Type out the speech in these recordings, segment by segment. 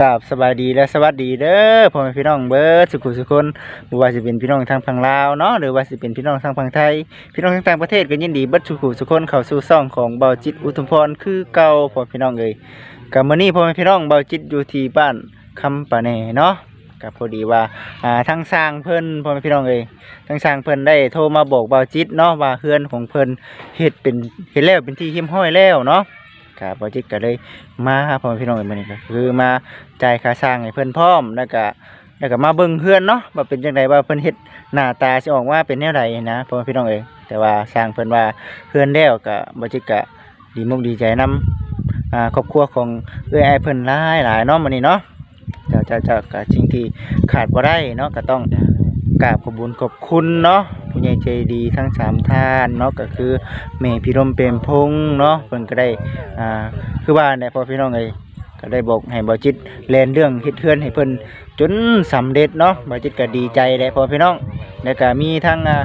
กับสบายดีและสวัสดีเด้อพ่อแม่พี่น้องเบิดสุขุสุคนบ่ว่าสิเป็นพี่น้องทางฝั่งลาวเนาะหรือว่าสิเป็นพี่น้องทางฝั่งไทย พี่น้องทางต่างประเทศก็ยินดีเบิดสุขุสุคนเข้าสู่ช่องของเบาจิตอุทุมพรคือเก่าพ่อพี่น้องเอ้ยกับมื้อนี้พ่อแม่พี่น้องเบาจิตอยู่ที่บ้านคำปะแหน่เนาะก็พอดีว่าอ่าทางสร้างเพิ่นพ่อแม่พี่น้องเอ้ยทางสร้างเพิ่นได้โทรมาบอกเบาจิตเนาะว่าเฮือนของเพิ่นเฮ็ดเป็นเฮ็ดแล้วเป็นที่เฮียมห้อยแล้วเนาะ ครับบอจิตก็เลยมาหาพ่อแม่พี่น้องกันมานี่ก็คือมาจ่ายค่าสร้างให้เพิ่อนพร้อมแล้วก็แล้วก็มาเบิ่งเฮือนเนาะว่าเป็นจังไดว่าเพิ่นเฮ็ดหน้าตาสิออกมาเป็นแนวใดนะพ่อแม่พี่น้องเอ้ยแต่ว่าสร้างเพิ่นว่าเฮือนแล้วก็บอจิตก็ดีมุกดีใจนํอ่าครอบครัวของเอ้อยอ้เพิ่นหลายหลายเนาะมื้อนี้เนาะเจ้าเจ้าเจ้าก็สิ่งที่ขาดบ่ได้เนาะก็ต้องกราบขอบคุญขอบคุณเนาะ ผู้ใหญ่ใจดีทั้งสามท่านเนาะก็คือแม่พี่รมเปรมพงษ์เนาะเพิ่นก็ได้อ่าคือว่าเนี่ยพอพี่น้องเอ้ยก็ได้บอกให้บอจิตแลนเรื่องเฮ็ดเทือนให้เพิ่นจนสำเร็จเนาะบอจิตก็ดีใจแหละพอพี่น้องแล้วก็มีทั้งอ่า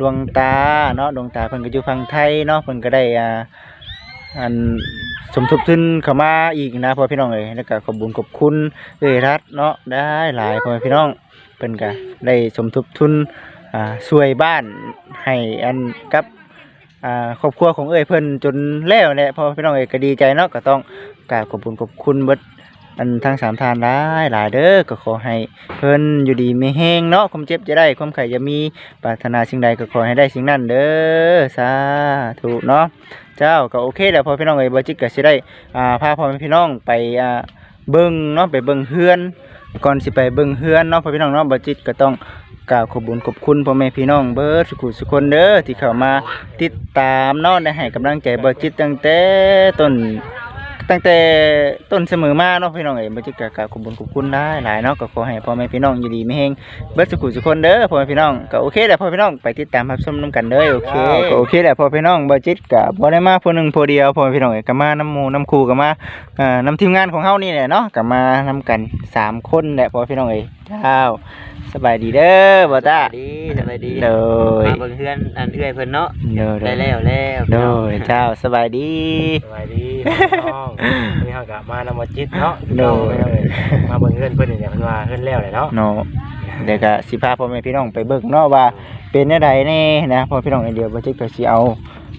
ดวงตาเนาะดวงตาเพิ่นก็อยู่ฝั่งไทยเนาะเพิ่นก็ได้อ่าอันสมทบทุนเข้ามาอีกนะพ่อพี่น้องเอ้ยแล้วก็ขอบุญขอบคุณเอ้ยรัฐเนาะได้หลายพ่อพี่น้องเพิ่นก็ได้สมทบทุน อ่าช่วยบ้านให้อันกับอ่าครอบครัวของเอ้ยเพิ่นจนแล้วแหละพอพี่น้องเอ้ยก็ดีใจเนาะก็ต้องกราบขอบคุณขอบคุณเบิดอันทั้งสามทานหลายหลายเด้อก็ขอให้เพิ่นอยู่ดีไมีแฮงเนาะความเจ็บจะได้ความไข่จะมีปรารถนาสิ่งใดก็ขอให้ได้สิ่งนั้นเด้อสาธุเนาะเจ้าก็โอเคแล้วพอพี่น้องเอ้ยบ่จิตก็สิได้อ่าพาพ่อแม่พี่น้องไปอ่าเบิ่งเนาะไปเบิ่งเฮือนก่อนสิไปเบิ่งเฮือนเนาะพอพี่น้องเนาะบ่จิตก็ต้อง กล่าวขอบคุญขอบคุณพ่อแม่พี่น้องเบิร์ดสุขุสุคนเด้อที่เข้ามาติดตามเนาะได้ให้กำลังใจบ่จิตตั้งแต่ต้นตั้งแต่ต้นเสมอมาเนาะพี่น้องเอ้ยบ่จิตก็กล่าวขอบคุญขอบคุณได้หลายเนาะก็ขอให้พ่อแม่พี่น้องอยู่ดีมีแฮงเบิร์ดสุขุสุคนเด้อพ่อแม่พี่น้องก็โอเคแหละพ่อพี่น้องไปติดตามรับชมนํกันเด้อโอเคก็โอเคแหละพ่อพี่น้องบ่จิตก็บ่ได้มาผู้หนึงผู้เดียวพ่อแม่พี่น้องเอ้ยก็มานํหมู่นํครูก็มาอ่านำทีมงานของเฮานี่แหละเนาะก็มานำกันสามคนแหละพ่อพี่น้องเอ้ยเจ้า สบายดีเด้อบ่ตาสบายดีสบายดีโดยมาเบิ่งเพื่อนอันเอื้อยเพิ่นเนาะโดยได้แล้วแล้วโดยเจ้าสบายดีสวัสดีน้องนี่เฮาก็มานำมาจิตเนาะโดยมาเบิ่งเฮือนเพิ่นนี่เนี่ยเพิ่นว่าเฮือนแล้วแหละเนาะเนาะเดี๋ยวก็สิพาพ่อแม่พี่น้องไปเบิ่งเนาะว่าเป็นแนวใดแน่นะพ่อพี่น้องไอเดียวบ่จิกก็สิเอา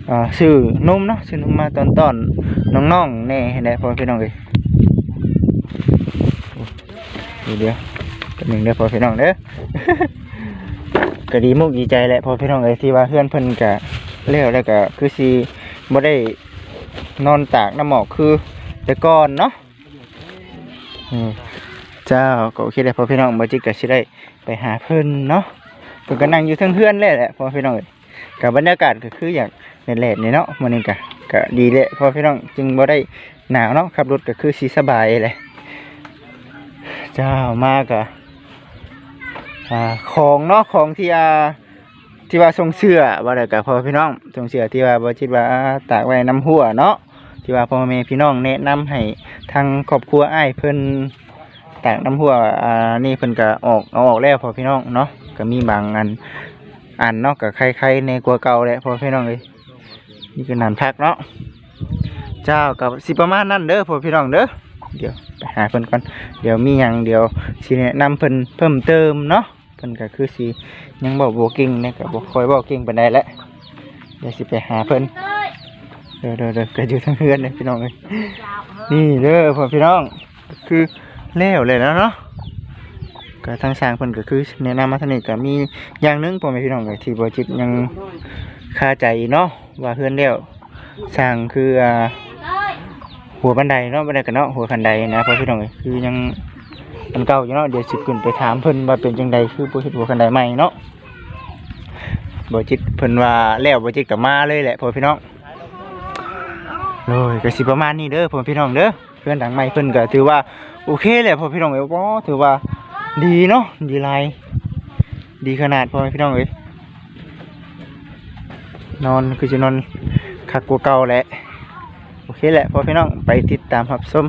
อ่าซื้อนมเนาะซื้อนมมาตอนตอนๆน้องๆแน่แหละพ่อพี่น้องเอ้ยเดี๋ยวเดี๋ยวแป๊บ หนึงเด้อพ่อพี่น้องเด้อ ก็ดีมุกดีใจแหละพ่อพี่น้องเอ้ยที่ว่าเพื่อนเพิ่นก็แล้วแล้วก็คือสิบ่ได้นอนตากน้ำหมอกคือ แต่ก่อนเนาะเจ้าก็โอเคเลยพอพี่น้องบ่จิกก็สิได้ไปหาเพิ่นเนาะเพิ่นก็นั่งอยู่เทั้งเฮือนเลยแหละพอพี่น้องเอ้ยกับบรรยากาศก็คืออย่างแหล่ๆนี่เนาะมื้อนี้ก็ก็ดีแหละพอพี่น้องจึงบ่ได้หนาวเนาะขับรถก็คือสิสบายเลยเจ้ามากอ่าของเนาะของที่อาที่ว่าทรงเสื้อว่าได้ก็พอพี่น้องทรงเสื้อที่ว่าบ่จิตว่าอ่าตากไว้น้ำหัวเนาะที่ว่าพ่อแม่พี่น้องแนะนำให้ทางครอบครัวอ้ายเพิ่นตากน้ำหัวอ่านี่เพิ่นก็ออกเอาออกแล้วพ่อพี่น้องเนาะก็มีบางอันอันเนาะก็ใครๆในกลัวเก่าแหละพ่อพี่น้องเลยนี่คือนานพักเนาะเจ้ากับสิประมาณนั้นเด้อพ่อพี่น้องเด้อเดี๋ยวไปหาเพิ่นก่อนเดี๋ยวมีหยังเดี๋ยวสิแนะนำเพิ่นเพิ่มเติมเนาะ เพิ่นก็คือสิยังบอกบ่เก่งเนี่ยก็บ่ค่อยบอกเก่งปานใดแหละเดี๋ยวสิไปหาเพิ่นเด้อเด้อเด้อก็อยู่ทางเฮือนเลยพี่น้องเอ้ยนี่เด้อพ่อพี่น้องคือแล้วเลยแล้วเนาะก็ทางสร้างเพิ่นก็คือแนะนำมาทางนี้ก็มีอย่างหนึงพ่อแม่พี่น้องก็ที่บ่จิตยังคาใจเนาะว่าเฮือนแล้วสร้างคือหัวบันไดเนาะบันไดก็เนาะหัวคันไดนะพ่อพี่น้องคือยัง มันเก่าอยู่เนาะเดี๋ยวสิขึ้นไปถามเพิ่นว่าเป็นจังไดคือบ่เฮ็ดหัวคันไดใหม่เนาะบ่จิตเพิ่นว่าแล้วบ่จิตก็มาเลยแหละพ่อพี่น้องโอ้ยก็สิประมาณนี้เด้อพ่อพี่น้องเด้อเพื่อนดังใหม่เพิ่นก็ถือว่าโอเคเลยพอพี่น้องเอ้ยก็ถือว่าดีเนาะดีหลายดีขนาดพอพี่น้องเอ้ยนอนคือจะนอนคักกว่าเก่าแหละโอเคแหละพอพี่น้องไปติดตามรับส้ม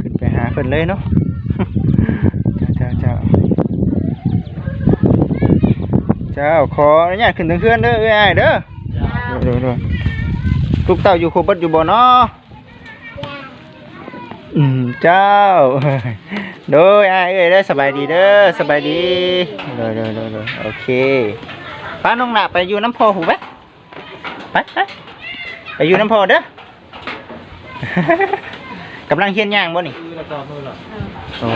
ขึ้นไปหาเพิ่นเลยเนาะ เจ้าเจ้า เจ้าขออนุญาตขึ้นถึงเครื่องเด้อเอ้ยอ้ายเด้อเด้อเด้อลูกเต้าอยู่ครบเบิดอยู่บ่เนาะอืมเจ้าโดยอ้ายเอ้ยเด้อสบายดีเด้อสบายดีโดยโดยโดยโดยโอเคป้าน้องหนาไปอยู่น้ำพอหูไหมไปไปไปอยู่น้ำพอเด้อกำลังเฮียนย่างบ่นี่โอ้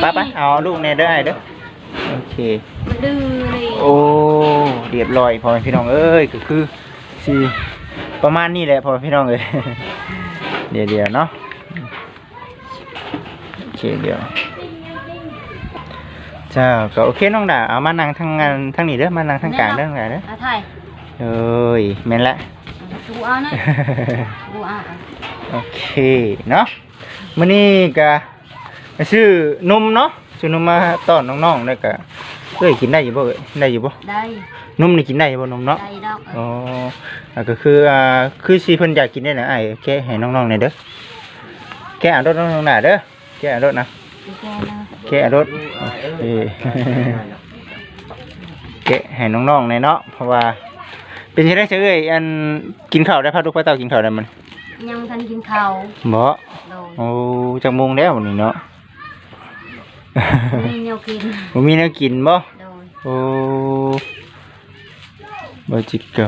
ไปไปเอาลูกในเด้อไอ้เด้อโอเคมันดื้อเลยโอ้ เรียบร้อยพอแม่พี่น้องเอ้ยก็คือสิประมาณนี้แหละพอแม่พี่น้องเอ้ยเดี๋ยวเดี๋ยวเนาะโอเคเดี๋ยวเจ้าก็โอเคน้องดาเอามานั่งทางงานทางนี้เด้อมานั่งทางกลางเด้อทางกลางเด้ออะถ่ายเอ้ยแม่นละดูเอานะดูเอาอะโอเคเนาะมื้อนี้ก็ชื่อนมเนาะชื่อนมมาต้อนน้องๆแล้วก็ เอ้ยกินได้อยู่บ่เอ้ยได้อยู่บ่ได้นมนี่กินได้อยู่บ่นมเนาะได้ดอกเออ๋อออะก็คืออ่าคือสิเพิ่นอยากกินได้นะไอ้แกะให้น้องๆหน่อยเด้อแกะเอารถน้องๆหน่ะเด้อแกะเอารถนะดีแกนะแกะเอารถโอเคแกะให้น้องๆหน่อยเนาะเพราะว่า เป็นจังได๋เฉยอันกินข้าวได้พาลูกพาเต้ากินข้าวได้มันยังทันกินข้าวบ่โดยโอ้จักโมงแล้วนี่เนาะ มีแนวกินบ่มีแนวกินบ่โดยโอ้บ่จิกเกอ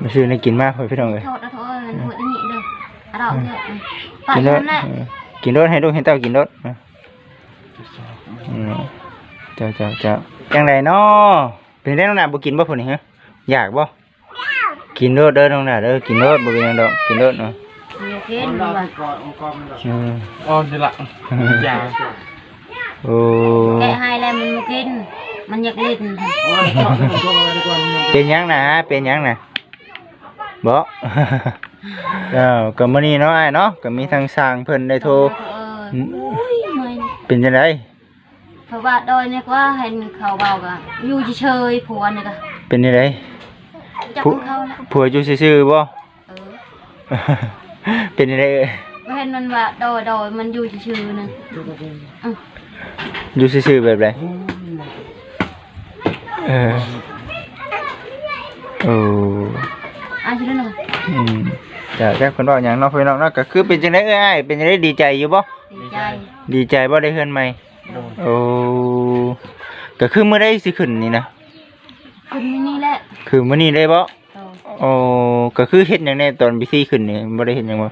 มาซื้อแนวกินมาเพิ่นพี่น้องเอ้ยโทษนะโทษเงินหัวนี่เด้ออะเราเถอะปะกินรนั่ถนแหละเออกินรถให้ลูกให้เต้ากินรถนะอืมเจ้าเจ้าเจ้าจังไรเนาะเป็นได้น้องหนาบ่กินบ่พุ่นนี่ฮะอยากบ่กินรถเด้อน้องหนาเด้อกินรถบ่เป็นหยังดอกกินรถเนาะมีกินว่ะอืมอ๋อนี่ละยา โอ้แกะให้แล้วมันมากิน มันอยากลิ้นเป็นหยังนะเป็นหยังนะบ่เจ้าก็มื้อนี้เนาะอ้ายเนาะก็มีทางสร้างเพิ่นได้โทร เอออุ้ยเมื่อยเป็นจังไดเพราะว่าโดยเนี่ยก็เห็นเขาเบากะอยู่เฉยๆผัวนี่ก็เป็นจังไดจับผู้เขาละผัวอยู่ซื่อๆบ่ เออเป็นจังไดเอ่ยเห็นมันว่าโดยโดยมันอยู่ชื่อๆนึงอ ยู่ซื่อๆแบบไรเออโอ้อะชื่อนึงอืมแต่แค่คนบอกอย่างเน้องพี่น้องเนาะก็คือเป็นจังไดเอ้ยเป็นจังไดดีใจอยู่บ่ดีใจดีใจบ่ได้เฮือนใหม่โอ้ก็คือมื้อใดสิขึ้นนี่นะคุณมินี่แหละคือมื้อนี้ได้บ่โดยโอ้ก็คือเฮ็ดหยังแน่ตอนบิซี่ขึ้นนี่บ่ได้เฮ็ดหยังบ่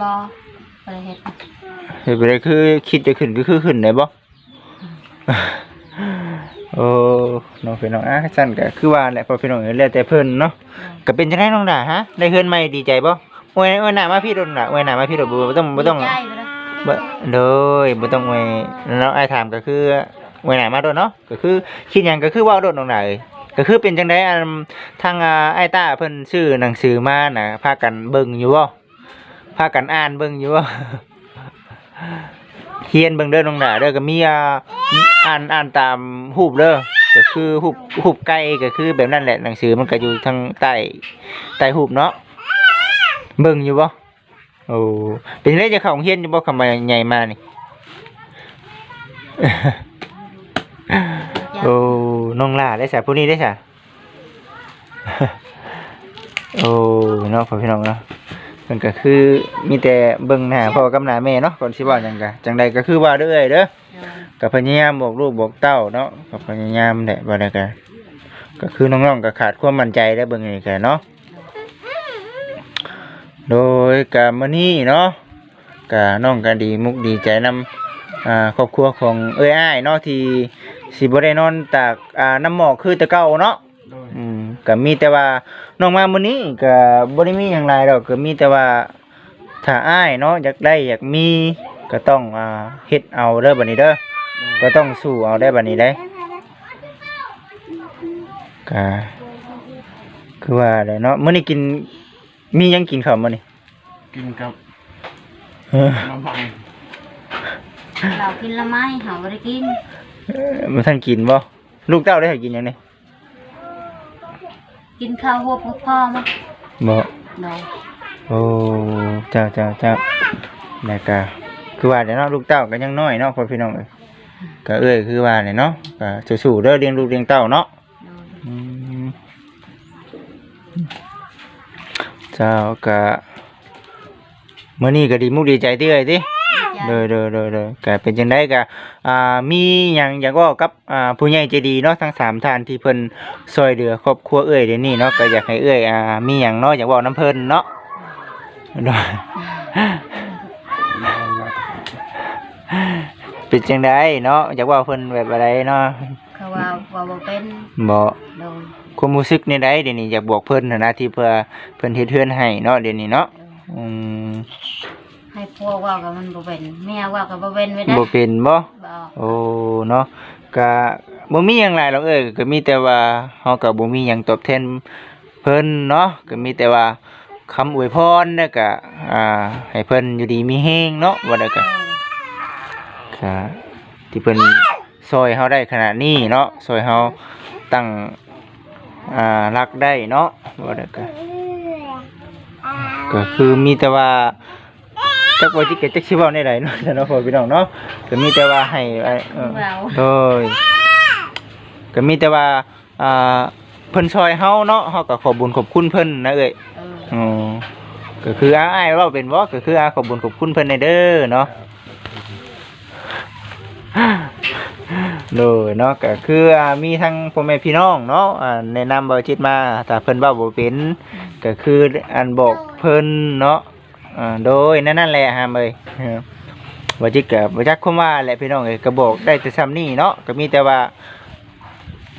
บออะไรเห็ด เฮ็ดบ่ได้คือคิดจะขึ้นก็คือขึ้นได้บ่โอ้น้องพี่น้องอะซั่นก็คือว่าแหละพอพี่น้องเอ้ยแล้วแต่เพิ่นเนาะก็เป็นจังได๋น้องดาฮะได้เฮือนใหม่ดีใจบ่อวยอวยหน้ามาพี่ดนล่ะอวยหน้ามาพี่ดนบ่บ่ต้องบ่ต้องดีใจไปเลยบ่โดยบ่ต้องอวยแล้วไอ้ายถามก็คืออวยหน้ามาโดนเนาะก็คือคิดหยังก็คือเว้าโดนน้องดาเอ้ยก็คือเป็นจังได๋อันทางอ่าไอ้ายตาเพิ่นซื้อหนังสือมาน่ะพากันเบิ่งอยู่บ่พากันอ่านเบิ่งอยู่บ่ เฮียนเบิ่งเด้อน้องดาเด้อก็มีอ่าอ่านอ่านตามรูปเด้อก็คือรูปรูปไก่ก็คือแบบนั้นแหละหนังสือมันก็อยู่ทางใต้ใต้รูปเนาะเบิ่งอยู่บ่โอ้เป็นไรจะเข้าโรงเรียนอยู่บ่คำว่าใหญ่มานี่โอ้น้องล่าได้สะผู้นี้ได้สะโอ้เนาะพ่อพี่น้องเนาะ มันก็คือมีแต่เบิ่งหน้าพ่อกับหน้าแม่เนาะก่อนสิเว้าหยังกะจังใดก็คือว่าเด้อเอ้ยเด้อก็พยายามบอกลูกบอกเต้าเนาะก็พยายามแหละบ่ได้กันก็คือน้องๆก็ขาดความมั่นใจได้เบิ่งนี่กันเนาะโดยกะมื้อนี้เนาะกะน้องก็ดีมุกดีใจนำอ่าครอบครัวของเอ้ยอ้ายเนาะที่สิบ่ได้นอนตากอ่าน้ำหมอกคือแต่เก่าเนาะอืม ก็มีแต่ว่าน้องมามื้อนี้ก็บ่ได้มีหยังหลายดอกก็มีแต่ว่าถ้าอ้ายเนาะอยากได้อยากมีก็ต้องอ่าเฮ็ดเอาเด้อบัดนี้เด้อก็ต้องสู้เอาได้บัดนี้ได้ก็คือว่าอะไรเนาะมื้อนี้กินมีหยังกินข้าวมื้อนี้กินกับเออน้ำมันเรากินละไม้หาบ่ได้กินมันท่านกินบ่ลูกเต้าได้ให้กินหยังนี่ กินข้าวหัวพวกพ่อมั้งบ่โดยโอ้เจ้าเจ้าเจ้าแล้วก็คือว่าเดี๋ยวเนาะลูกเต้าก็ยังน้อยเนาะพ่อพี่น้องเอ้ยก็เอ้ยคือว่าเนี่ยเนาะก็สู้ๆเด้อเลี้ยงลูกเลี้ยงเต้าเนาะโดยอืมเจ้าก็มื้อนี้ก็ดีมุกดีใจติเอ้ยติ ดีใจเด้อเด้อเด้อเด้อก็เป็นจังไดก็อ่ามีหยังอยากเว้ากับอ่าผู้ใหญ่ใจดีเนาะทั้งสามท่านที่เพิ่นช่วยเหลือครอบครัวเอ้ยเดี๋ยวนี้เนาะก็อยากให้เอ้ยอ่ามีหยังเนาะอยากเว้านํเพิ่นเนาะเด้อเป็นจังไดเนาะอยากเว้าเพิ่นแบบอะไรเนาะเขาว่าว่าบ่เป็นบ่โดยความรู้สึกในใดเดี๋ยวนี้อยากบอกเพิ่นหั้นนะที่เพื่อเพิ่นเฮ็ดเทือนให้เนาะเดี๋ยวนี้เนาะอืม ให้พวกว่ากับมันบ่เป็นเมียว่ากับบ่เป็นไว้ได้บ่เป็นบ่บ่โอ้เนาะก็บ่มีหยังหลายหรอกเอ้ยก็มีแต่ว่าเฮาก็บ่มีหยังตอบแทนเพิ่นเนาะก็มีแต่ว่าคำอวยพรแล้วก็อ่าให้เพิ่นอยู่ดีมีแฮงเนาะว่าได้ก็ก็ที่เพิ่นซอยเฮาได้ขนาดนี้เนาะซอยเฮาตั้งอ่ารักได้เนาะว่าได้ก็ก็คือมีแต่ว่า จักว่าจิกจักสิเว้าได้ใดเนาะเนาะพ่อพี่น้องเนาะก็มีแต่ว่าให้ไอ้เออเราโดยก็มีแต่ว่าอ่าเพิ่นช่วยเฮาเนาะเฮาก็ขอบุญขอบคุณเพิ่นนะเอ้ย เอออ๋อก็คืออาอ้ายเว้าเป็นบ่ก็คืออาขอบุญขอบคุณเพิ่นในเด้อเนาะโดยเนาะก็คืออ่ามีทั้งพ่อแม่พี่น้องเนาะอ่าแนะนำบ่จิตมาถ้าเพิ่นเว้าบ่เป็นก็คืออันบอกเพิ่นเนาะอ่า โดยนั่นนั่นแหละฮามเอ้ยเออบ่จิตก็บ่จักคมว่าแหละพี่น้องเอ้ยก็บอกได้แต่ซ้ำนี้เนาะก็มีแต่ว่า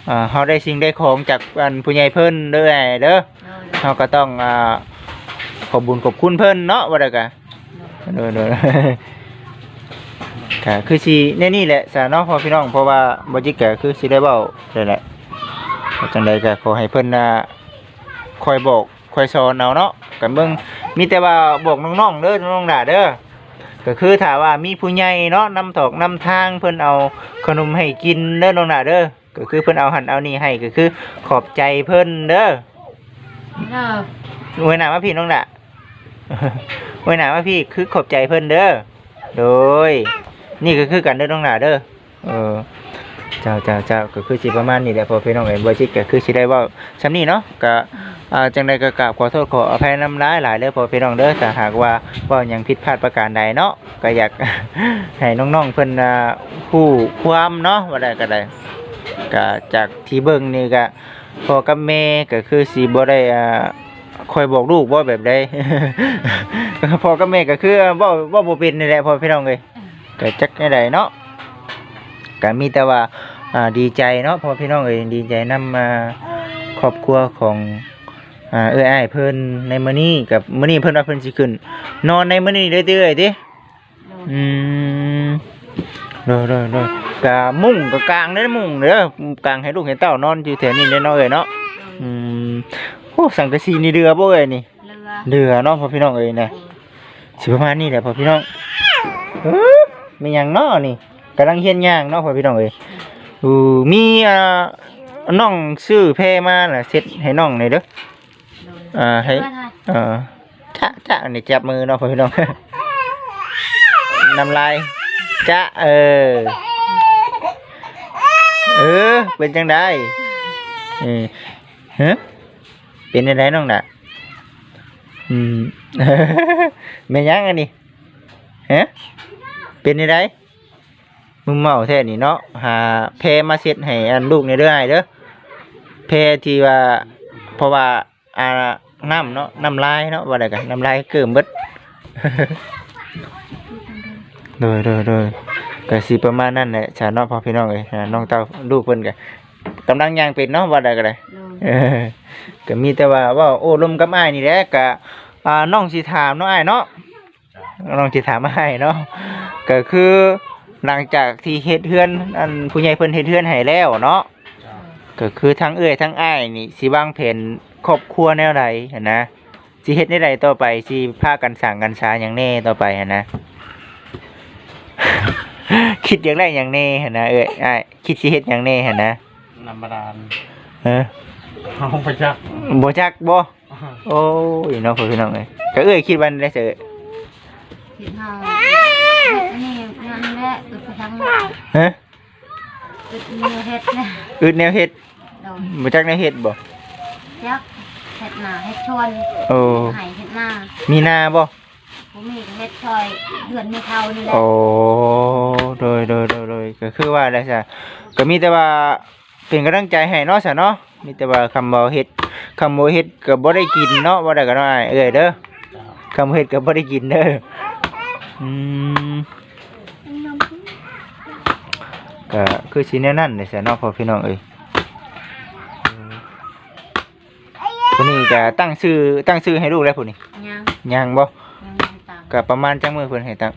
อ่าเฮาได้สิ่งได้ของจากอันผู้ใหญ่เพิ่นเด้อไอ้เด้อโดยเราก็ต้องอ่าขอบบุญขอบคุณเพิ่นเนาะว่าได้กะโดยโดยก็คือสิแน่นี่แหละสาเนาะพ่อพี่น้องเพราะว่าบ่จิกก็คือสิได้เว้าได้แหละว่าจังใดก็ขอให้เพิ่นน่ะคอยบอกคอยสอนเอาเนาะกันเบิ่ง มีแต่ว่าบอกน้องๆเด้อน้องๆด่าเด้อก็คือถ้าว่ามีผู้ใหญ่เนาะนำถอกนำทางเพิ่นเอาขนมให้กินเด้อน้องด่าเด้อก็คือเพิ่นเอาหันเอานี่ให้ก็คือขอบใจเพิ่นเด้อเออเวยหนามาพี่น้องด่ะเวยหนามาพี่คือขอบใจเพิ่นเด้อโดยนี่ก็คือกันเด้อน้องหนาเด้อเออ เจ้าเจ้าเจ้าก็คือสิประมาณนี้แหละพอพี่น้องเห็นบ่จิตก็คือสิได้เว้าซำนี้เนาะก็อ่าจังใดก็กราบขอโทษขออภัยนำร้ายหลายเด้อพอพี่น้องเด้อถ้าหากว่าเว้าหยังผิดพลาดประการใดเนาะก็อยากให้น้องๆเพิ่นอ่าผู้ความเนาะว่าได้ก็ได้ก็จากที่เบิ่งนี่ก็พ่อกับแม่ก็คือสิบ่ได้อ่าคอยบอกลูกว่าแบบใดพ่อกับแม่ก็คือว่าว่าบ่เป็นนี่แหละพ่อพี่น้องเอ้ยก็จักแนวใดเนาะ ก็มีแต่ว่าอ่าดีใจเนาะพ่อพี่น้องเอ้ยดีใจนำมาครอบครัวของอ่าเอ้ยอ้ายเพิ่นในมื้อนี้กับมื้อนี้เพิ่นว่าเพิ่นสิขึ้น นอนในมื้อนี้เด้อเด้อเอ้ยติโดยอืมเด้อเด้อเด้อกะมุ้งกะกลางเด้อมุ้งเด้อกลางให้ลูกให้เต้านอนอยู่แถวนี้เด้อเนาะเอ้ยเนาะโดยอืมโอ้สังกะสีนี่เดือบ่เอ้ยนี่เรือเดือเนาะพ่อพี่น้องเอ้ยนะสิประมาณนี้แหละพ่อพี่น้องเออมีหยังเนาะนี่กำลังเฮียนย่างเนาะพ่อพี่น้องเอ้ยอูมีอ่าน้องซื้อแพรมาน่ะเซ็ตให้น้องหน่อยเด้อโดยอ่าให้เพื่อนให้เออจ้าจ้านี่จับมือเนาะพ่อพี่น้องน้ำลายจ้าเออเออเป็นจังไดเออฮะเป็นจังไดน้องน่ะอืมแม่นยังอันนี้ฮะเป็นจังได มึงเมาแท้นี่เนาะหาแพรมาเซ็ตให้อันลูกในเด้อให้เด้อแพรที่ว่าเพราะว่าอ่าน้ำเนาะน้ำลายเนาะว่าได้กันน้ำลายเกิมเบิดโดยโดยโดยก็สิประมาณนั้นแหละชาเนาะพ่อพี่น้องเอ้ยอ่าน้องเต้าลูกเพิ่นก็กำลังย่างเป็นเนาะว่าได้ก็ได้โดยเออก็มีแต่ว่าเว่าโอ้ลมกับอ้ายนี่แหละก็อ่าน้องสิถามเนาะอ้ายเนาะน้องสิถามอ้ายเนาะก็คือ หลังจากที่เฮ็ดเฮือนอันผู้ใหญ่เพิ่นเฮ็ดเฮือนให้แล้วเนาะก็คือทั้งเอ้ยทั้งอ้ายนี่สิวางแผนครอบครัวแนวใดหันนะสิเฮ็ดแนวใดต่อไปสิพากันสร้างกันสาหยังแน่ต่อไปหันนะคิดอย่างไรอย่างแน่หันนะเอ้ยอ้ายคิดสิเฮ็ดหยังแน่หันนะนำบาดาลเออห้องประจักษ์บ่จักบ่โอ้ยน้องพ่อพี่น้องเอ้ยก็เอ้ยคิดวันได้เสอะคิดเฮาเฮ็ดนี่นั่น แหละอึดไปทั้งฮะอึดนี่เฮ็ดนะอึดแนวเฮ็ดโดยบ่จักแนวเฮ็ดบ่ยักเฮ็ดหน้าเฮ็ดชวนโอ้ให้เฮ็ดหน้ามีนาบ่ผมมีเฮ็ดซอยเดือนไม่เท่านี่แหละโอ้โดยโดยโดยโดยก็คือว่าได้ซะก็มีแต่ว่าเป็นกำลังใจให้เนาะซะเนาะมีแต่ว่าคำบ่เฮ็ดคำบ่เฮ็ดก็บ่ได้กินเนาะบ่ได้ก็น้อยเอ้ยเด้อคำบ่เฮ็ดก็บ่ได้กินเด้ออืม ก็คือสิแนวนั้นเลยซะเนาะพ่อพี่น้องเอ้ยอืมผู้นี้ก็ตั้งชื่อตั้งชื่อให้ลูกแล้วผู้นี้ยังยังบ่ยังไม่ตามก็ประมาณจังมือเพิ่นให้ตั้ง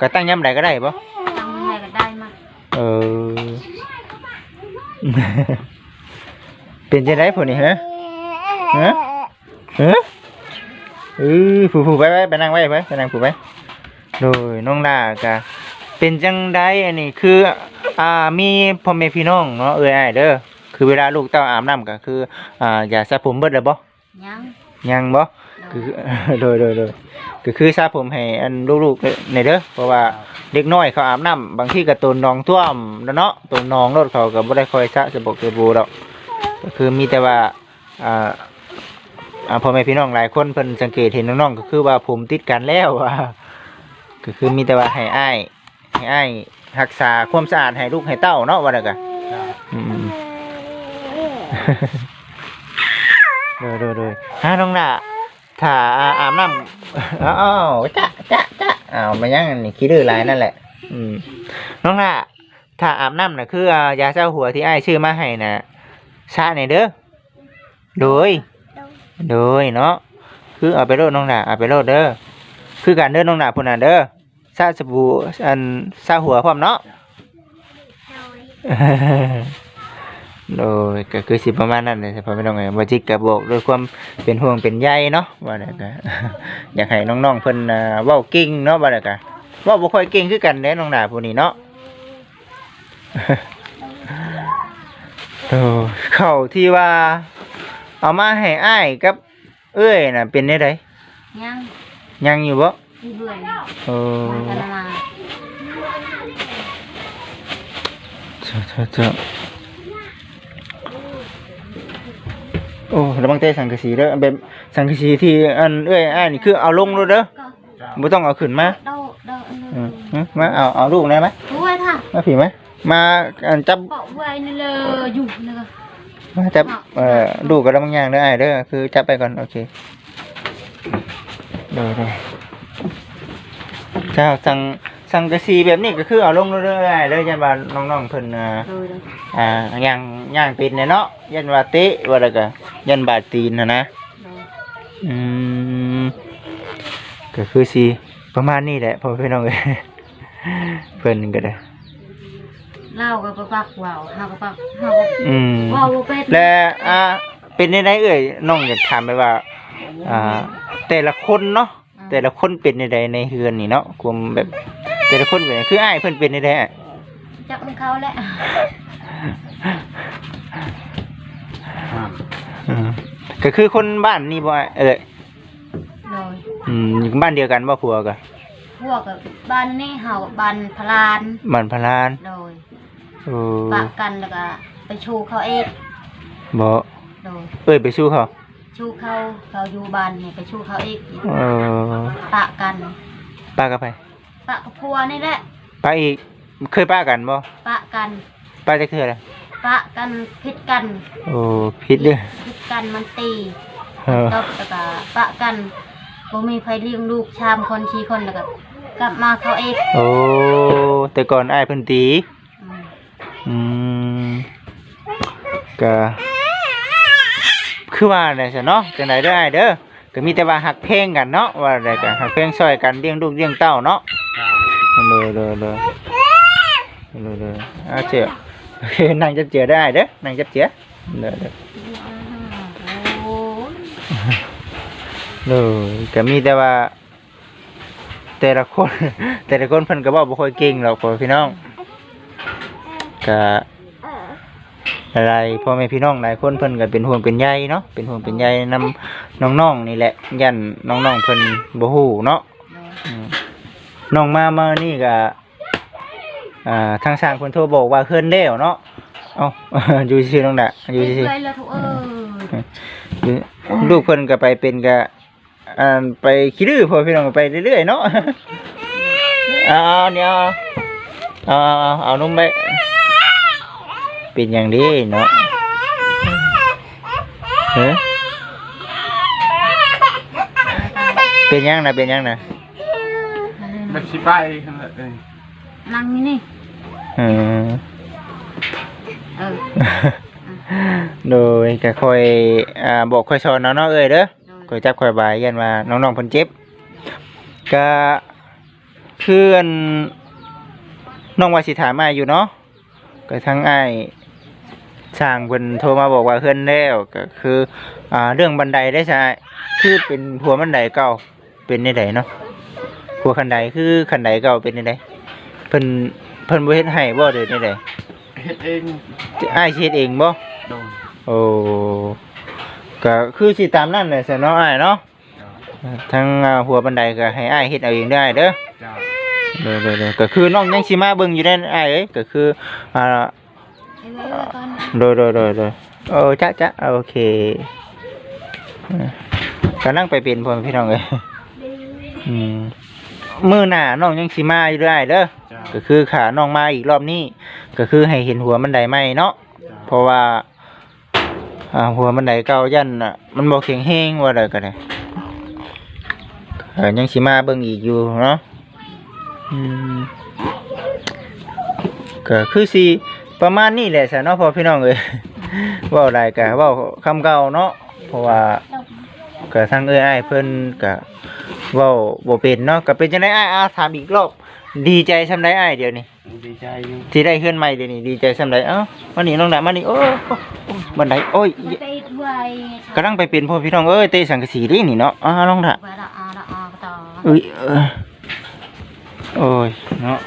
ก็ตั้งยามใดก็ได้บ่ตามแม่ก็ได้มาเออเป็นจังได๋พุ่นนี่ฮะฮะฮะเออผู้ๆไปไปไปนั่งไว้ไปไปนั่งผู้ไปโดยน้องลาก็ เป็นจังไดอันนี้คือ อ่ามีพ่อแม่พี่น้องเนาะเอ้ยอ้ายเด้อคือเวลาลูกเต้าอาบน้ำก็คืออ่าอย่าสระผมเบิดแล้วบ่ยังยังบ่คือโดยโดยโดยก็คือทราบผมให้อันลูกๆในเด้อเพราะว่าเด็กน้อยเขาอาบน้ำบางทีก็ตูนหนองท่วมแล้วเนาะตูนหนองรถเขาก็บ่ได้คอยสระสบกสบู่ดอกก็คือมีแต่ว่าอ่าอ่าพ่อแม่พี่น้องหลายคนเพิ่นสังเกตเห็นน้องๆก็คือว่าผมติดกันแล้วว่าก็คือมีแต่ว่าให้อ้าย ให้อ้ายรักษาความสะอาดให้ลูกให้เต้าเนาะว่าแล้วก็อืมโดยโดยโดยฮะน้องน่ะถ้าอาอาบน้ำอ้าวจ๊ะจ๊ะจ๊ะอ้าวมายังอันนี่คิดดื้อหลายนั่นแหละ อืมน้องน่ะถ้าอาบน้ำน่ะคืออ่ายาเจ้าหัวที่ไอ้ายชื่อมาให้น่ะชาในอยเด้อโดยโดยเนาะคือเอาไปโลดน้องน่ะเอาไปโลดเด้อคือการเด้อน้องน่ะพุ่นน่ะเด้อ ซาสบู่อันซาหัวพร้อมเนาะโดยก็คือสิประมาณนั้นเลยพอไม่ต้องไงบ่จิกก็บอกด้วยความเป็นห่วงเป็นใยเนาะว่าแล้วก็อยากให้น้องๆเพิ่นอ่าเว้าเก่งเนาะว่าแล้วก็เว้าบ่ค่อยเก่งคือกันเด้น้องดาผู้นี้เนาะโอ้เข้าวที่ว่า เอามาให้อ้ายกับ เอ้ยน่ะเป็นได้ไดยังยังอยู่บ่ ที่เบื่อเออมันกันมาเจ้าเจ้าเจ้าโอ้ระวังเตะสังกะสีเด้อแบบสังกะสีที่อันเอ้ยอ้ายนี่คือเอาลงเลยเด้อก็บ่ต้องเอาขึ้นมาเดาเดาอืมอืมมาเอาเอาลูกได้ไหมรู้ไว้ค่ะมาผีไหมมาอันจับบอกไว้นี่เลยอยู่นี่ก็มาจับเอ่อลูกกับบางอย่างเด้อไอ้ายเด้อคือจับไปก่อน โอเคเด้อเด้อ เจ้าสั่งสั่งกระสีแบบนี้ก็คือเอาลงเรื่อยๆเลยยันว่าน้องๆเพิ่นอ่าเลยเลยอ่าย่างย่างปิดเนี่ยเนาะยันว่าเตะว่าแล้วก็ยันบาดตีนนะนะเลยอืมก็คือสิประมาณนี้แหละพ่อพี่น้องเอ้ยเพิ่นก็ได้เล่าก็ปักว่าวเฮาก็ปักเฮาก็อืมว่าวบ่เป็นและอ่าเป็นในไดเอ่ยน้องอยากถามไปว่าอ่าแต่ละคนเนาะ แต่ละคนเป็นในใดในเฮือนนี่เนาะคุมแบบแต่ละคนเป็นคืออ้ายเพิ่นเป็นในใดอะจับมันเขาแหละอืมก็คือคนบ้านนี่บ่อ้ายเอ้ยเลยอืมอยู่บ้านเดียวกันบ่ผัวก็พวกกับบ้านนี่เฮากับบ้านพลานบ้านพลานเลยโอ้ปะกันแล้วก็ไปชูเขาเองบ่เลยเอ้ยไปสู้เขา ชูเขาเขาอยู่บ้านนี่ไปชูเขาเองเออปะกัน ป้าก็ไปปะกับพัวนี่แหละป้าอีกเคยป้ากันบ่ปะกัน ป้าจักเทื่อละปะกันพิดกันโอ้ผิดเด้อพิดกันมันตีเออตบแล้วก็ปะกันบ่มีไผเลี้ยงลูกชามคนชีคนแล้วก็กลับมาเขาเองโอ้แต่ก่อนอ้ายเพิ่นตีอืมอืมก็ คือว่าได้ซะเนาะจังไดเด้ออ้ายเด้อก็มีแต่ว่าหักเพลงกันเนาะว่าได้ก็หักเพลงซอยกันเลี้ยงลูกเลี้ยงเต้าเนาะเลยเลยเลยเลยเลยอาเจียวโอเคนั่งจับเจียได้เด้อนั่งจับเจียเด้อเด้อโอ้ยเลยก็มีแต่ว่า แต่ละคน แต่ละคนเพิ่นก็เว้าบ่ค่อยเก่งหรอกพ่อพี่น้องก็ อะไรพ่อแม่พี่น้องหลายคนเพิ่นก็เป็นห่วงเป็นใยเนาะเป็นห่วงเป็นใยนํน้องๆนี่แหละยันน้องๆเพิ่นบ่ฮู้เนาะอืมน้องมามานี่ก็อ่าทางสร้างเพิ่นโทรบอกว่าเฮือนแล้วเนาะเอ้า อยู่ซื่อๆน้องน่ะอยู่ซื่อเลยละทุกเอ้ยๆอยู่ลูกเพิ่นก็ไปเป็นก็อ่าไปขี้ดื้อพอพี่น้องไปเรื่อยๆเนาะ เอาเอาเนี่ยเอาเอาเอาเอานุ่มไป เป็นอย่างดีเนาะเฮ้ยเป็นหยังนะเป็นหยังนะมันสิไปขนาดนี้นั่งนี่นี่เออเออโดยก็คอยอ่าบอกคอยสอนเนาะเนาะเอ้ยเด้อคอยจับคอยบายกันว่าน้องๆเพิ่นเจ็บก็เพื่อนน้องว่าสิถามมาอยู่เนาะก็ทั้งอ้าย ช่างเพิ่นโทรมาบอกว่าเฮือนแล้วก็คืออ่าเรื่องบันไดได้ใช่คือเป็นหัวบันไดเก่าเป็นในใดเนาะหัวคันไดคือคันไดเก่าเป็นในใดเพิ่นเพิ่นบ่เฮ็ดให้บ่เด้อในใดเฮ็ดเองอ้ายสิเฮ็ดเองบ่โดนโอ้ก็คือสิตามนั่นแหละสเนาะอ้ายเนาะทั้งอ่าหัวบันไดก็ให้อ้ายเฮ็ดเอาเองได้เด้อเจ้าเด้อเด้อเด้อก็คือน้องยังสิมาเบิ่งอยู่ได้อ้ายเอ้ยก็คืออ่า เอ้ยเอ้ยก่อนโดยโดยโดยโดยโอ้จ๊ะจ๊ะโอเคอ่าก็นั่งไปเป็นพ่อแม่พี่น้องเอ้ยอืมมื้อหน้าน้องยังสิมาอยู่ได้เด้อเจ้าก็คือขาน้องมาอีกรอบนี้ ก็คือให้เห็นหัวบันไดไหมเนาะเพราะว่าอ่าหัวมันไดเก่ายันอะมันบอกแข็งแห้งว่าอะไรก็ได้เออยังสิมาเบิ่งอีกอยู่เนาะอืมก็คือสิ ประมาณนี้แหละซะเนาะพอพี่น้องเอ้ยเว้าได้ก็เว้าคำเก่าเนาะเพราะว่าก็ทางเอ้ยอ้ายเพิ่นก็เว้าบ่เป็นเนาะก็เป็นจังได๋อ้ายอาถามอีกรอบดีใจซำใดอ้ายเดี๋ยวนี้ดีใจอยู่ที่ได้เฮือนใหม่เดี๋ยวนี้ดีใจซำใดเอ้ามานี่น้องดามานี่โอ้โอ้โอ้บันไดโอ้ยมาเตะด้วยกำลังไปเป็นพ่อพี่น้องเอ้ยเตะสังกะสีดินี่เนาะอ้าน้องดาไปละอาละอาต่อเอ้ยเออโอ้ยเนาะ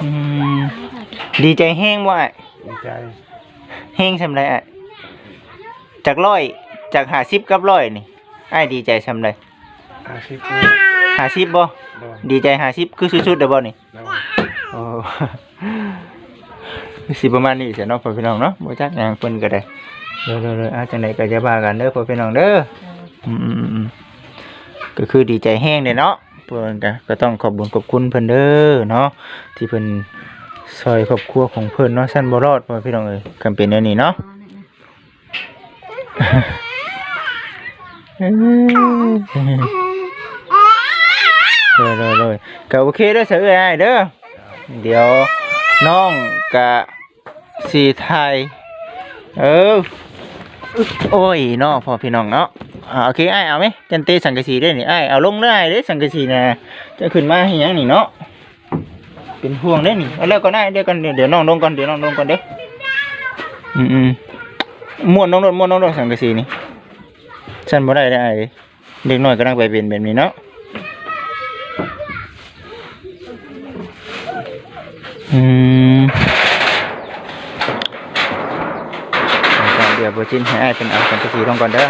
อืม ดีใจแห้งบ่อ้ายดีใจแห้งซำใดอ้ายจากร้อยจาก50กับร้อยนี่อ้ายดีใจซำใดอาชีพ50บ่โดนดีใจ50คือสุดๆเด้อบ่นี่โดนโอ้ สิประมาณนี้เสียเนาะพ่อพี่น้องเนาะบ่จักหยังเพิ่นก็ได้เด้อๆๆอาจังไดก็จะว่ากันเด้อพ่อพี่น้องเด้ออืมๆๆก็คือดีใจแห้งเด้เนาะเพิ่นก็ก็ต้องขอบคุญขอบคุณเพิ่นเด้อเนาะที่เพิ่น ซอยครอบครัวของเพิ่นเนาะสั้นบ่รอดพ่อพี่น้องเอ้ยคำเป็นแนวนี้เนาะเด้อๆๆก็โอเคเด้อเสือเอ้ยอ้ายเด้อเดี๋ยวน้องกะสีไทยเออโอ้ยเนาะพอพี่น้องเนาะอ่าโอเคไอ้เอาไหมจันเตสังกะสีได้นี่ไอ้เอาลงได้เด้สังกะสีนะจะขึ้นมาให้ยังนี่เนาะ เป็นห่วงได้นี่เอาแล้วก็ได้เดี๋ยวกันเดี๋ยวน้องลงก่อนเดี๋ยวน้องลงก่อนเด้ออืมอืมม้วนน้องรถม้วนน้องรถสังกะสีนี่ฉันบ่ได้ได้เด็กน้อยกำลังไปเป็นแบบนี้เนาะอืมเดี๋ยวโบจินให้อ้ายเพิ่นเอาสังกะสีลงก่อนเด้อ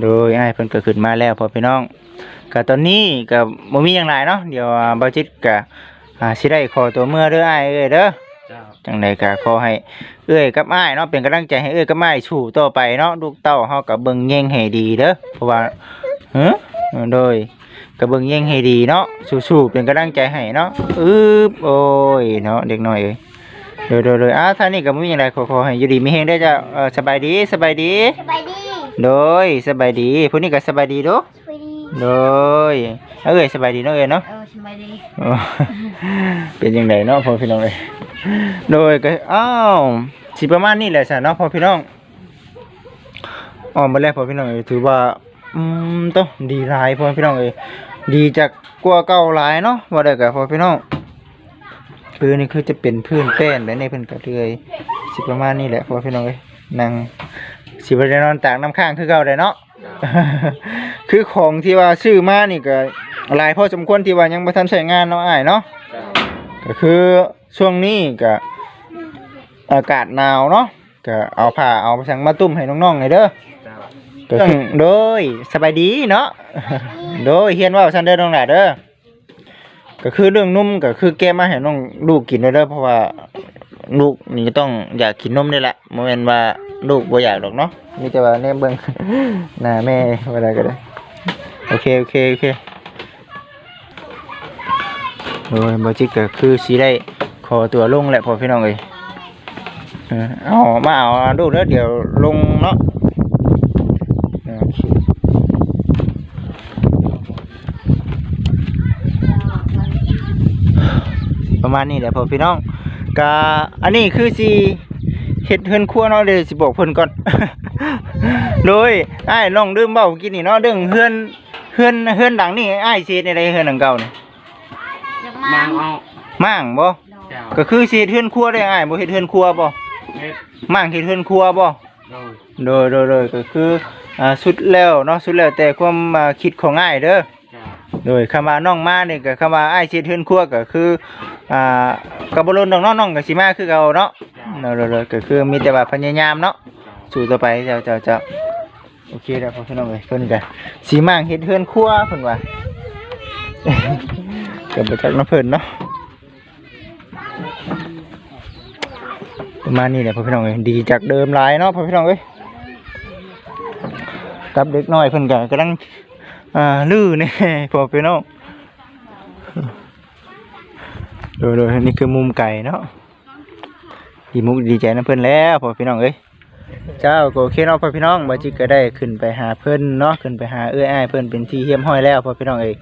โดยอ้ายเพิ่นก็ขึ้นมาแล้วพอพี่น้องก็ตอนนี้ก็บ่มีหยังหลายเนาะเดี๋ยวอ่าบ่จิตก็ อ่าสิได้ขอตัวเมื่อเด้ออ้ายเอ้ยเด้อเจ้าจังใดก็ขอให้เอ้ยกับอ้ายเนาะเป็นกำลังใจให้เอ้ยกับอ้ายสู้ต่อไปเนาะลูกเต้าเฮาก็เบิ่งแย่งให้ดีเด้อเพราะว่าเฮ้อโดยก็เบิ่งแย่งให้ดีเนาะสู้ๆเป็นกำลังใจให้เนาะอึบโอ้ยเนาะเด็กน้อยเอ้ยโดยโดยโดยอ่าท่านี้ก็บ่มีหยังไดขอขอให้อยู่ดีมีแฮงได้อจ้ะเออสบายดีสบายดี สบายดี โดยสบายดีผู้นี้ก็สบายดีเด้อสบายดี โดยเอ้ยสบายดีเนาะเอ้ยเนาะ เออสบายดีโอ้ เป็นยังไงเนาะพ่อพี่น้องเลยโดยก็อ้าวสิประมาณนี้แหละสะเนาะพ่อพี่น้องอ๋อมาแล้วพ่อพี่น้องเอ้ยถือว่าอืมต้องดีหลายพ่อพี่น้องเอ้ยดีจากกว่าเก่าหลายเนาะว่าได้กับพ่อพี่น้องพื้นนี่คือจะเป็นพื้นแป้นและในเพิ่นก็เลยสิประมาณนี้แหละพ่อพี่น้องเอ้ยนั่งสิบ่ได้นอนตากน้ำข้างคือเก่าได้เนาะ คือของที่ว่าซื้อมานี่ก็หลายพอสมควรที่ว่ายังบ่ทันใช้งานเนาะอ้ายเนาะเจ้าก็คือช่วงนี้ก็อากาศหนาวเนาะก็เอาผ้าเอาสังมาตุ้มให้น้องๆหน่อยเด้อเจ้าก็คือโดยสบายดีเนาะโดยเฮียนเว่าซันเด้อน้องหลาเด้อ ก็คือเรื่องนมก็คือแก้มาให้น้องลูกกินได้เด้อเพราะว่าลูกนี่ต้องอยากกินนมนี่แหละบ่แม่นว่าลูกบ่อยากหรอกเนาะมีแต่ว่าแนมเบิ่ง หน้าแม่เว่าก็ได้โอเคโอเคโอเคโอ้ยบ่จิกก็คือสิได้ขอตัวลงแหละพอพี่น้องเอ้ยเออเอามาเอาดูเด้อเดี๋ยวลงเนาะโอเค ประมาณนี้แหละพอพี่น้องกะอันนี้คือสิเฮ็ดเฮือนครัวเนาะเดี๋ยวสิบอกเพิ่นก่อน โดยอ้ายน้องดื่มเบ้ากินนี่เนาะเรื่องเฮือนเฮือนเฮือนดังนี่อ้ายสิเฮ็ดในใดเฮือนหลังเก่านี่อยากมามาเอามั่างบ่เจ้าก็คือสิเฮ็ดเฮือนครัวได้อ้ายบ่เฮ็ดเฮือนครัวบ่เฮ็ดมั่างเฮ็ดเฮือนครัวบ่ โดย โดยโดยโดยก็คืออ่าสุดแล้วเนาะสุดแล้วแต่ความอ่าคิดของอ้ายเด้อเจ้า โดยคำว่าน้องมานี่ก็คำว่าอ้ายเช็ดเฮือนครัวก็คืออ่ากับ่ลนดอกเนาะน้องก็สิมาคือเก่าเนาะเนาะๆๆก็คือมีแต่ว่าพยายามเนาะสู้ต่อไปเจ้าเจ้าเจ้าโอเคแล้วพอพี่น้องเอ้ยเพิ่นก็สิมางเฮ็ดเฮือนครัวเพิ่นว่า ก็บ่จักน้ำเพิ่นเนาะประมาณนี้แหละพ่อพี่น้องเอ้ยดีจากเดิมหลายเนาะพ่อพี่น้องเอ้ยกับเด็กน้อยเพิ่นก็กำลัง อ่าลื้อนี่พอพี่น้องโดยโดยนี่คือมุมไก่เนาะดีมุกดีใจนะเพื่อนแล้วพอพี่น้องเอ้ยเจ้าก็โอเคเนาะพอพี่น้องบาจิก็ได้ขึ้นไปหาเพื่อนเนาะขึ้นไปหาเอื้ออ้ายเพื่อนเป็นที่เฮียมห้อยแล้วพอพี่น้องเอ้ย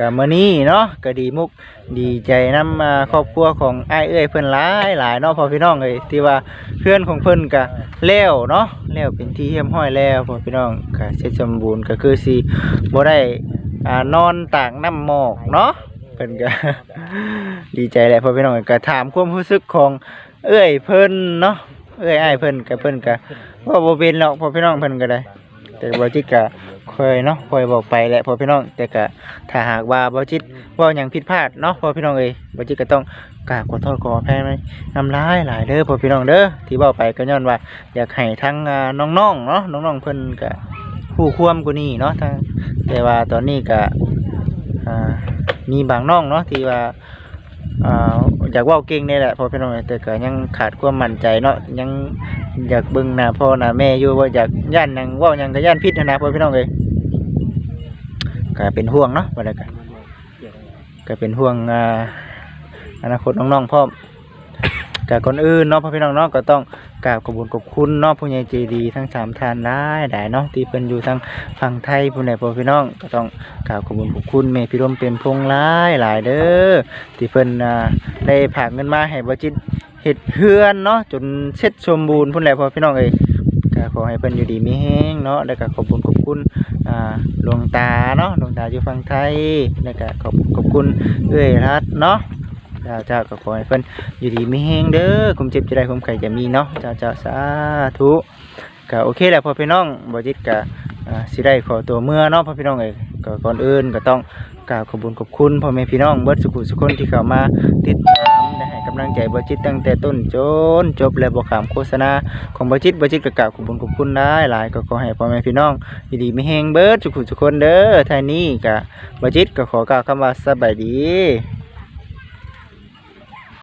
ก็มื้อนี้เนาะก็ดีมุกดีใจนำครอบครัวของอ้ายเอ้ยเพื่อนหลายหลายเนาะพอพี่น้องเอ้ยที่ว่าเพื่อนของเพิ่นก็แล้วเนาะแล้วเป็นที่เฮียมห้อยแล้วพอพี่น้องก็เสร็จสมบูรณ์ก็คือสิบ่ได้อ่านอนต่ากน้ำหมอกเนาะเพิ่นก็ดีใจแหละพ่อพี่น้องก็ถามความรู้สึกของเอ้ยเพิ่นเนาะเอ้ยอ้ายเพิ่นก็เพิ่นก็ว่าบ่เป็นหรอกพ่อพี่น้องเพิ่นก็ได้ แต่บ่จิตก็คอยเนาะคอยบอกไปแหละพ่อพี่น้องแต่ก็ถ้าหากว่าบ่จิตว้าหยังผิดพลาดเนาะพ่อพี่น้องเอ้ยบ่จิตก็ต้องกราบขอโทษขออภัยไหมน้ำลายหลายเด้อพ่อพี่น้องเด้อที่เว้าไปก็ย้อนว่า อยากให้ทั้งน้องๆเนาะน้องๆเพิ่นก็ผู้ควมกว่านี้เนาะทางแต่ว่าตอนนี้ก็มีบางน้องเนาะที่ว่า อยากว่าเก่งนี่แหละพอพี่น้องแต่ก็ยังขาดความมั่นใจเนาะยังอยากเบิ่งหน้าพ่อหน้าแม่อยู่ว่าอยากย่านยังว่าวยังก็ย่านพิษนะพอพี่น้องเลยก็เป็นห่วงเนาะว่าแล้วก็ก็เป็นห่วงอนาคตน้องๆพ่อ อมกับคนอื่นเนาะพ่อพี่น้องเนาะก็ต้องกราบขอบคุญขอบคุณเนาะผู้ใหญ่ใจดีทั้งสามท่านได้ได้เนาะที่เพิ่นอยู่ทั้งฝั่งไทยผู้ใดพ่อพี่น้องก็ต้องกราบขอบคุณขอบคุณแม่พี่ร่มเป็นพงหลายหลายเด้อที่เพิ่นอ่าได้ผากเงินมาให้บ่จิตเฮ็ดเฮือนเนาะจนเสร็จสมบูรณ์พุ่นแหละพ่อพี่น้องเอ้ยก็ขอให้เพิ่นอยู่ดีมีแฮงเนาะแล้วก็ขอบคุณขอบคุณอ่าหลวงตาเนาะหลวงตาอยู่ฝั่งไทยแล้วก็ขอบขอบคุณเอ้ยรัดเนาะ เจ้าเจ้าก็ขอให้เพิ่นอยู่ดีไมีแฮงเด้อคุมเจ็บจะได้คุมไข่จะมีเนาะเจ้าเจ้าสาธุก็โอเคแหละพ่อพี่น้องบ่จิตก็สิได้ขอตัวเมื่อเนาะพ่อพี่น้องเอ้ยก็ก่อนอื่นก็ต้องกราบขอบคุญขอบคุณพ่อแม่พี่น้องเบิร์ดสุขุสุคนที่เข้ามาติดตามและให้กำลังใจบ่จิตตั้งแต่ต้นจนจบและบ่ขามโฆษณาของบ่จิตบ่จิตก็กราบขอบคุญขอบคุณได้หลายก็ขอให้พ่อแม่พี่น้องยู่ดีไมีแฮงเบิร์ดสุขุสุคนเด้อท้านี้ก็บ่จิตก็ขอกล่าวคำว่าสบายดี